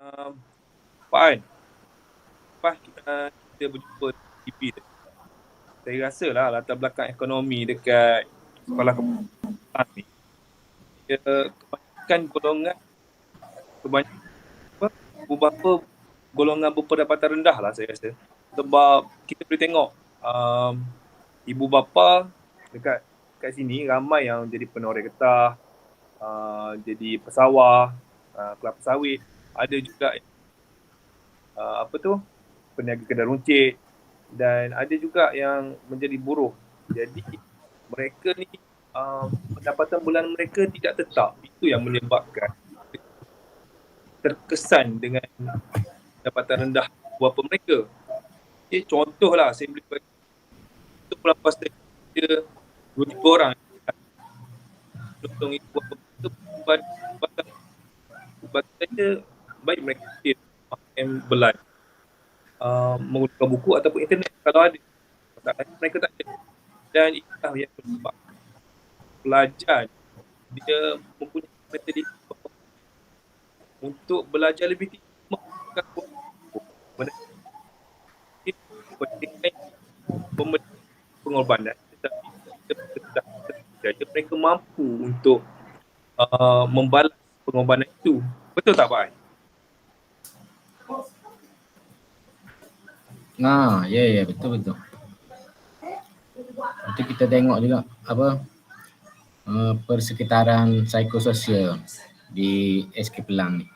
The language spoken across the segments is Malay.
uh, Pak An. Lepas uh, kita berjumpa TV. Saya rasa lah latar belakang ekonomi dekat sekolah kebangsaan ni. Dia kebanyakan golongan kebanyakan apa, beberapa golongan berpendapatan rendah lah saya rasa. Sebab kita boleh tengok um, ibu bapa dekat kat sini ramai yang jadi penoreh getah, uh, jadi pesawah, uh, kelapa sawit. Ada juga uh, apa tu peniaga kedai runcit dan ada juga yang menjadi buruh. Jadi mereka ni uh, pendapatan bulan mereka tidak tetap. Itu yang menyebabkan terkesan dengan pendapatan rendah beberapa mereka. Okay, contohlah saya boleh bagi untuk pelapas dia dua tiga orang tolong itu apa itu bagi saya baik mereka yang belajar uh, menggunakan buku ataupun internet kalau ada. Masalahnya mereka tak ada. Dan itulah yang sebab pelajar dia mempunyai metode untuk belajar lebih tinggi. Menggunakan buku. Pengorbanan. Tetapi mereka mampu untuk uh, membalas pengorbanan itu. Betul tak Pak Nah, ya yeah, ya yeah, betul betul. Nanti kita tengok juga apa uh, persekitaran psikososial di SK Pelang ni.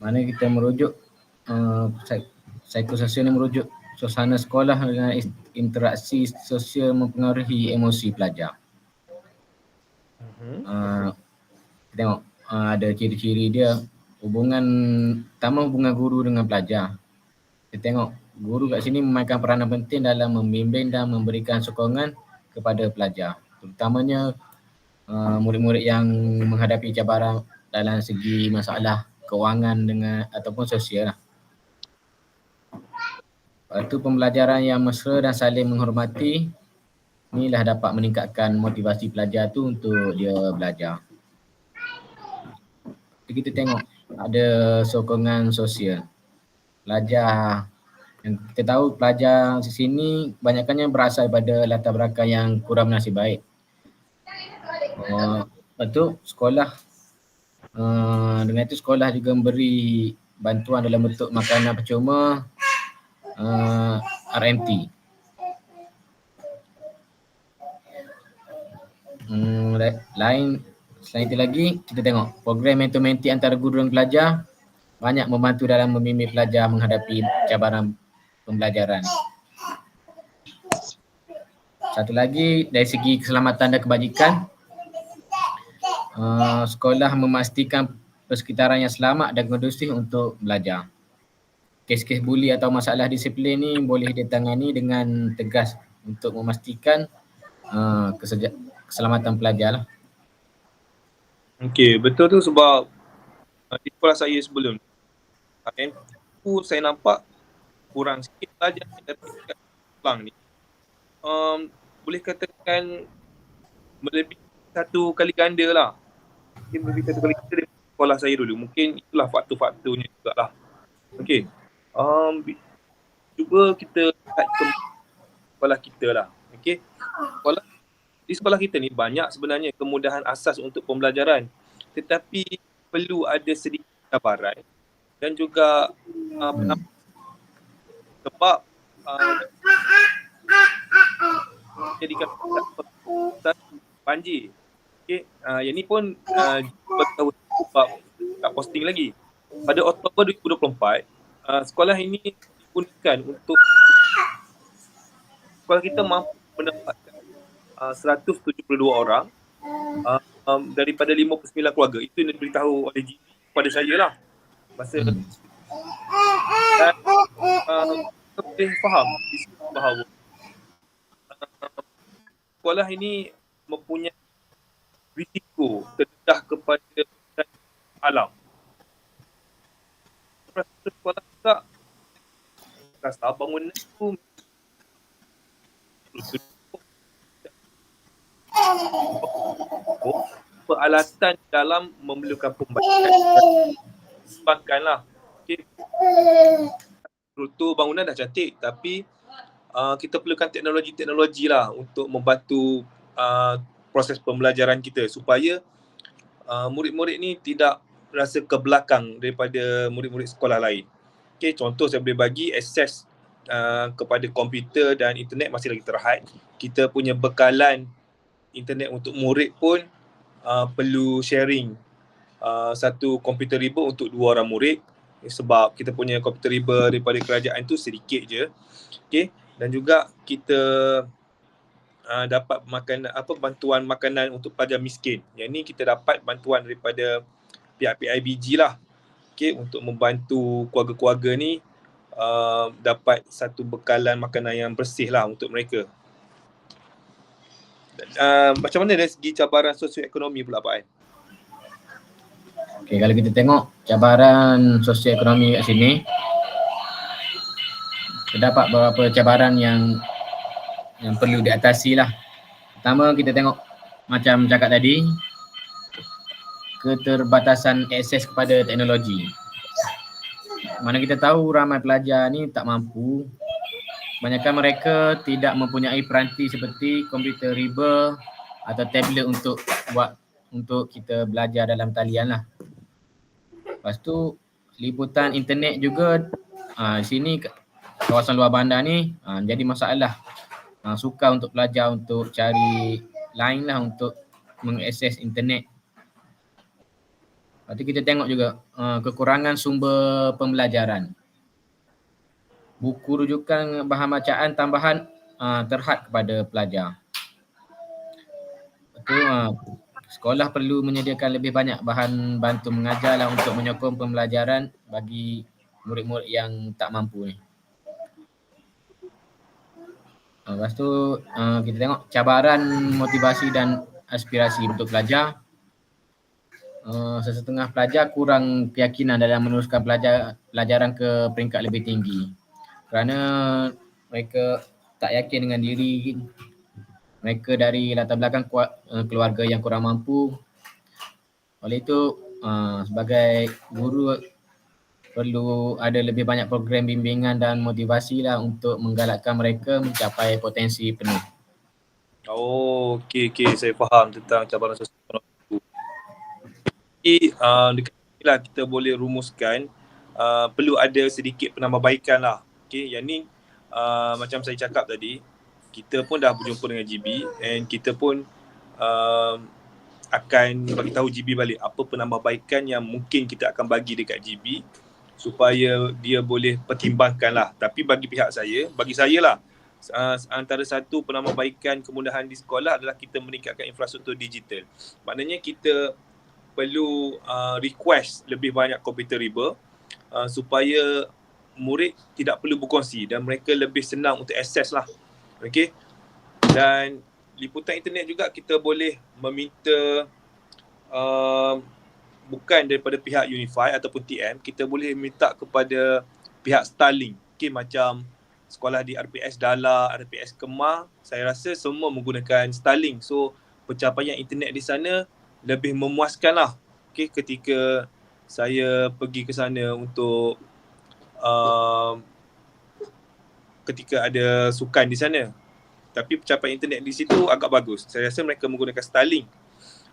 Mana kita merujuk uh, psikososial ni merujuk suasana sekolah dengan interaksi sosial mempengaruhi emosi pelajar. Uh, tengok uh, ada ciri-ciri dia hubungan pertama hubungan guru dengan pelajar kita tengok guru kat sini memainkan peranan penting dalam membimbing dan memberikan sokongan kepada pelajar terutamanya uh, murid-murid yang menghadapi cabaran dalam segi masalah kewangan dengan ataupun sosial lah. Lepas tu pembelajaran yang mesra dan saling menghormati inilah dapat meningkatkan motivasi pelajar tu untuk dia belajar. Jadi kita tengok ada sokongan sosial pelajar yang kita tahu pelajar di sini banyaknya berasal daripada latar belakang yang kurang nasib baik. Uh, lepas sekolah uh, dengan itu sekolah juga memberi bantuan dalam bentuk makanan percuma uh, RMT. Hmm, lain selain itu lagi kita tengok program mentor-mentee antara guru dan pelajar banyak membantu dalam membimbing pelajar menghadapi cabaran pembelajaran. Satu lagi dari segi keselamatan dan kebajikan, uh, sekolah memastikan persekitaran yang selamat dan kondusif untuk belajar. Kes-kes buli atau masalah disiplin ni boleh ditangani dengan tegas untuk memastikan uh, keselamatan pelajar lah. Okey, betul tu sebab uh, di sekolah saya sebelum tu saya nampak kurang sikit saja dari Kelang ni. Um, boleh katakan melebihi satu kali ganda lah. Mungkin melebihi satu kali ganda dari sekolah saya dulu. Mungkin itulah faktor-faktornya juga lah. Okay. Um, cuba kita lihat ke sekolah kita lah. Okay. Sekolah, di sekolah kita ni banyak sebenarnya kemudahan asas untuk pembelajaran. Tetapi perlu ada sedikit cabaran dan juga uh, hmm. sebab uh, jadikan banjir. Okay, uh, yang ni pun uh, sebab tak posting lagi. Pada Oktober 2024, uh, sekolah ini digunakan untuk sekolah kita mampu mendapatkan uh, 172 orang uh, um, daripada 59 keluarga. Itu yang diberitahu oleh GP kepada saya lah masa hmm. dan uh, boleh faham di sini bahawa uh, sekolah ini mempunyai risiko terdedah kepada alam. Rasa sekolah juga rasa bangunan itu peralatan dalam memerlukan pembacaan kembangkan lah. Okay. Struktur bangunan dah cantik tapi uh, kita perlukan teknologi-teknologi lah untuk membantu uh, proses pembelajaran kita supaya uh, murid-murid ni tidak rasa ke belakang daripada murid-murid sekolah lain. Okay, contoh saya boleh bagi akses uh, kepada komputer dan internet masih lagi terhad. Kita punya bekalan internet untuk murid pun uh, perlu sharing uh, satu komputer riba untuk dua orang murid sebab kita punya komputer riba daripada kerajaan tu sedikit je. Okay. Dan juga kita uh, dapat makan apa bantuan makanan untuk pelajar miskin. Yang ni kita dapat bantuan daripada pihak PIBG lah. Okay, untuk membantu keluarga-keluarga ni uh, dapat satu bekalan makanan yang bersih lah untuk mereka. Uh, macam mana dari segi cabaran sosioekonomi pula Pak Ain? Okay, kalau kita tengok cabaran sosioekonomi kat sini, terdapat beberapa cabaran yang yang perlu diatasi lah. Pertama kita tengok macam cakap tadi, keterbatasan akses kepada teknologi. Mana kita tahu ramai pelajar ni tak mampu, banyakkan mereka tidak mempunyai peranti seperti komputer riba atau tablet untuk buat untuk kita belajar dalam talian lah. Lepas tu liputan internet juga uh, sini kawasan luar bandar ni uh, jadi masalah. Uh, suka untuk pelajar untuk cari line lah untuk mengakses internet. Lepas tu kita tengok juga uh, kekurangan sumber pembelajaran. Buku rujukan bahan bacaan tambahan uh, terhad kepada pelajar. Lepas tu uh, sekolah perlu menyediakan lebih banyak bahan bantu mengajar lah untuk menyokong pembelajaran bagi murid-murid yang tak mampu ni. Ah, lepas tu kita tengok cabaran motivasi dan aspirasi untuk pelajar. Sesetengah pelajar kurang keyakinan dalam meneruskan pelajar, pelajaran ke peringkat lebih tinggi. Kerana mereka tak yakin dengan diri mereka dari latar belakang uh, keluarga yang kurang mampu. Oleh itu uh, sebagai guru perlu ada lebih banyak program bimbingan dan motivasi lah untuk menggalakkan mereka mencapai potensi penuh. Oh, okey okey saya faham tentang cabaran sosial. Jadi uh, dekat lah kita boleh rumuskan uh, perlu ada sedikit penambahbaikan lah. Okey, yang ni uh, macam saya cakap tadi, kita pun dah berjumpa dengan GB and kita pun uh, akan bagi tahu GB balik apa penambahbaikan yang mungkin kita akan bagi dekat GB supaya dia boleh pertimbangkan lah. Tapi bagi pihak saya, bagi saya lah uh, antara satu penambahbaikan kemudahan di sekolah adalah kita meningkatkan infrastruktur digital. Maknanya kita perlu uh, request lebih banyak komputer riba uh, supaya murid tidak perlu berkongsi dan mereka lebih senang untuk akses lah Okay. Dan liputan internet juga kita boleh meminta uh, bukan daripada pihak Unify ataupun TM, kita boleh minta kepada pihak Starlink. Okay, macam sekolah di RPS Dala, RPS Kemar, saya rasa semua menggunakan Starlink. So, pencapaian internet di sana lebih memuaskan lah. Okay, ketika saya pergi ke sana untuk uh, ketika ada sukan di sana. Tapi pencapaian internet di situ agak bagus. Saya rasa mereka menggunakan Starlink.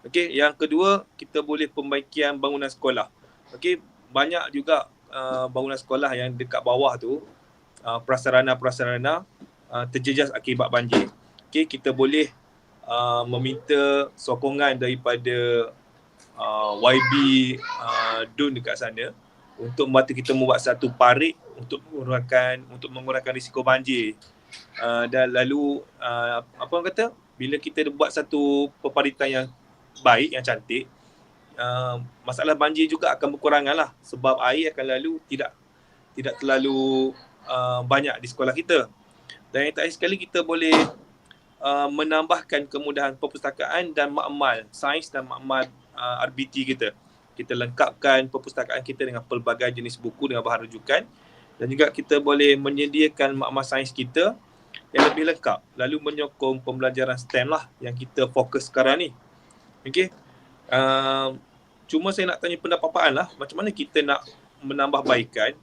Okey, yang kedua kita boleh pembaikian bangunan sekolah. Okey, banyak juga uh, bangunan sekolah yang dekat bawah tu uh, prasarana-prasarana uh, terjejas akibat banjir. Okey, kita boleh uh, meminta sokongan daripada uh, YB uh, Dun dekat sana untuk membantu kita membuat satu parit untuk mengurangkan untuk mengurangkan risiko banjir. Uh, dan lalu uh, apa orang kata bila kita buat satu peparitan yang baik yang cantik uh, masalah banjir juga akan berkurangan lah sebab air akan lalu tidak tidak terlalu uh, banyak di sekolah kita. Dan yang terakhir sekali kita boleh uh, menambahkan kemudahan perpustakaan dan makmal sains dan makmal uh, RBT kita. Kita lengkapkan perpustakaan kita dengan pelbagai jenis buku dengan bahan rujukan dan juga kita boleh menyediakan makmal sains kita yang lebih lengkap lalu menyokong pembelajaran STEM lah yang kita fokus sekarang ni. Okey. Uh, Cuma saya nak tanya pendapat Pak An lah, macam mana kita nak menambah baikan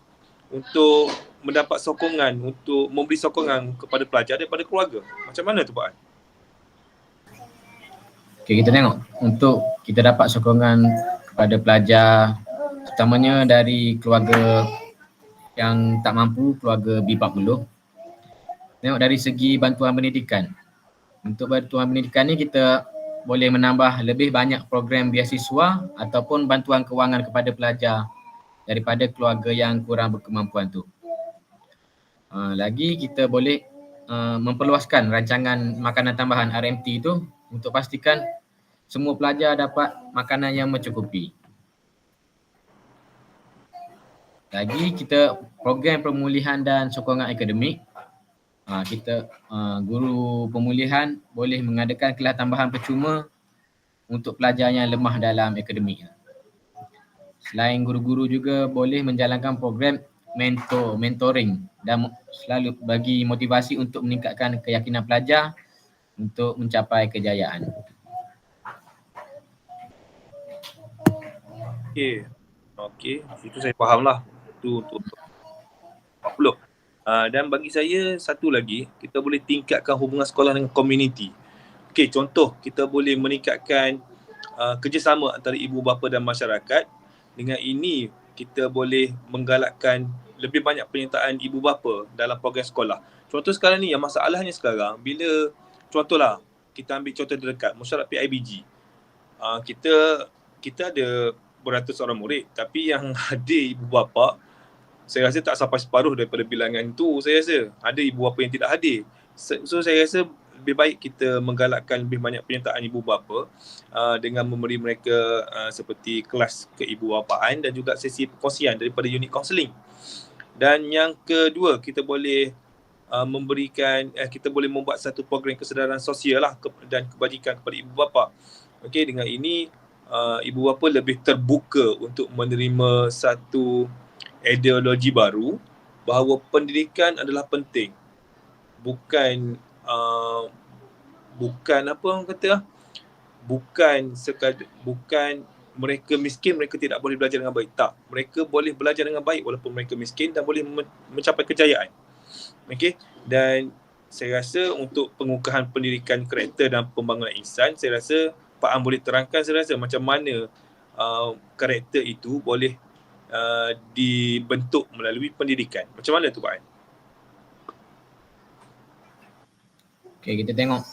untuk mendapat sokongan, untuk memberi sokongan kepada pelajar daripada keluarga. Macam mana tu Pak An? Okay, kita tengok untuk kita dapat sokongan kepada pelajar terutamanya dari keluarga yang tak mampu, keluarga B40. Tengok dari segi bantuan pendidikan. Untuk bantuan pendidikan ni kita boleh menambah lebih banyak program beasiswa ataupun bantuan kewangan kepada pelajar daripada keluarga yang kurang berkemampuan tu. Uh, lagi kita boleh uh, memperluaskan rancangan makanan tambahan RMT tu untuk pastikan semua pelajar dapat makanan yang mencukupi. Lagi kita program pemulihan dan sokongan akademik. Ha, kita uh, guru pemulihan boleh mengadakan kelas tambahan percuma untuk pelajar yang lemah dalam akademik. Selain guru-guru juga boleh menjalankan program mentor, mentoring dan selalu bagi motivasi untuk meningkatkan keyakinan pelajar untuk mencapai kejayaan. Okey. Okey, itu saya faham lah. Itu untuk 40. Uh, dan bagi saya satu lagi, kita boleh tingkatkan hubungan sekolah dengan komuniti. Okey, contoh kita boleh meningkatkan uh, kerjasama antara ibu bapa dan masyarakat. Dengan ini kita boleh menggalakkan lebih banyak penyertaan ibu bapa dalam program sekolah. Contoh sekarang ni yang masalahnya sekarang bila contohlah kita ambil contoh terdekat masyarakat PIBG. Uh, kita kita ada beratus orang murid tapi yang hadir ibu bapa saya rasa tak sampai separuh daripada bilangan tu saya rasa ada ibu bapa yang tidak hadir. So saya rasa lebih baik kita menggalakkan lebih banyak penyertaan ibu bapa uh, dengan memberi mereka uh, seperti kelas keibubapaan dan juga sesi perkongsian daripada unit kaunseling dan yang kedua kita boleh uh, memberikan eh, kita boleh membuat satu program kesedaran sosial lah ke- dan kebajikan kepada ibu bapa. Okey dengan ini uh, ibu bapa lebih terbuka untuk menerima satu ideologi baru bahawa pendidikan adalah penting. Bukan uh, bukan apa orang kata bukan sekadar bukan mereka miskin mereka tidak boleh belajar dengan baik. Tak. Mereka boleh belajar dengan baik walaupun mereka miskin dan boleh mencapai kejayaan. Okey? Dan saya rasa untuk pengukuhan pendidikan karakter dan pembangunan insan saya rasa Pak Am boleh terangkan saya rasa macam mana uh, karakter itu boleh uh, dibentuk melalui pendidikan. Macam mana tu Pak Am? Okay, kita tengok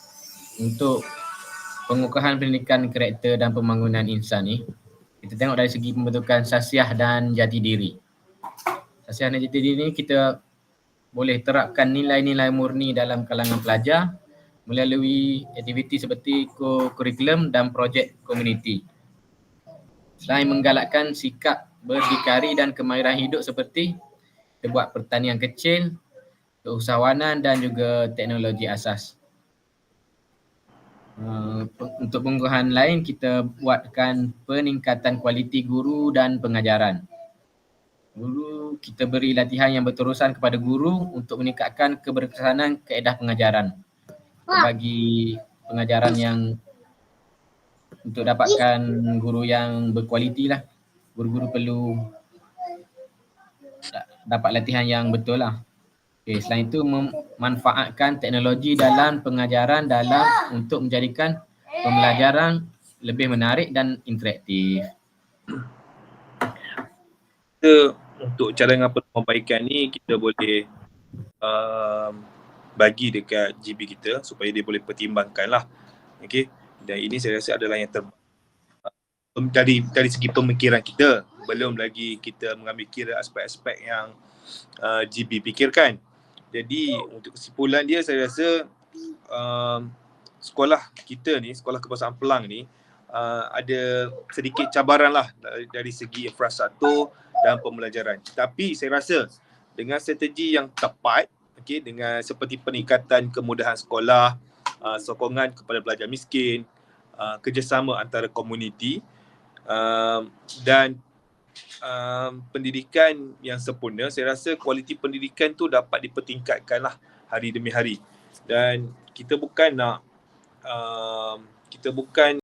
untuk pengukuhan pendidikan karakter dan pembangunan insan ni, kita tengok dari segi pembentukan sasiah dan jati diri. Sasiah dan jati diri ni kita boleh terapkan nilai-nilai murni dalam kalangan pelajar melalui aktiviti seperti kurikulum dan projek komuniti. Selain menggalakkan sikap berdikari dan kemahiran hidup seperti buat pertanian kecil, keusahawanan dan juga teknologi asas. Uh, untuk pengukuhan lain kita buatkan peningkatan kualiti guru dan pengajaran. Guru kita beri latihan yang berterusan kepada guru untuk meningkatkan keberkesanan kaedah pengajaran bagi pengajaran yang untuk dapatkan guru yang berkualiti lah. Guru-guru perlu dapat latihan yang betul lah. Okay, selain itu memanfaatkan teknologi dalam pengajaran dalam untuk menjadikan pembelajaran lebih menarik dan interaktif. Kita untuk cara dengan perbaikan ni kita boleh uh, bagi dekat GB kita supaya dia boleh pertimbangkan lah. Okay. Dan ini saya rasa adalah yang terbaik dari dari segi pemikiran kita belum lagi kita mengambil kira aspek-aspek yang uh, GB fikirkan. Jadi untuk kesimpulan dia saya rasa um, sekolah kita ni, sekolah kebangsaan Pelang ni uh, ada sedikit cabaran lah dari, dari segi infrastruktur dan pembelajaran. Tapi saya rasa dengan strategi yang tepat okay, dengan seperti peningkatan kemudahan sekolah, uh, sokongan kepada pelajar miskin, uh, kerjasama antara komuniti uh, dan uh, pendidikan yang sempurna, saya rasa kualiti pendidikan tu dapat dipertingkatkan lah hari demi hari. Dan kita bukan nak uh, kita bukan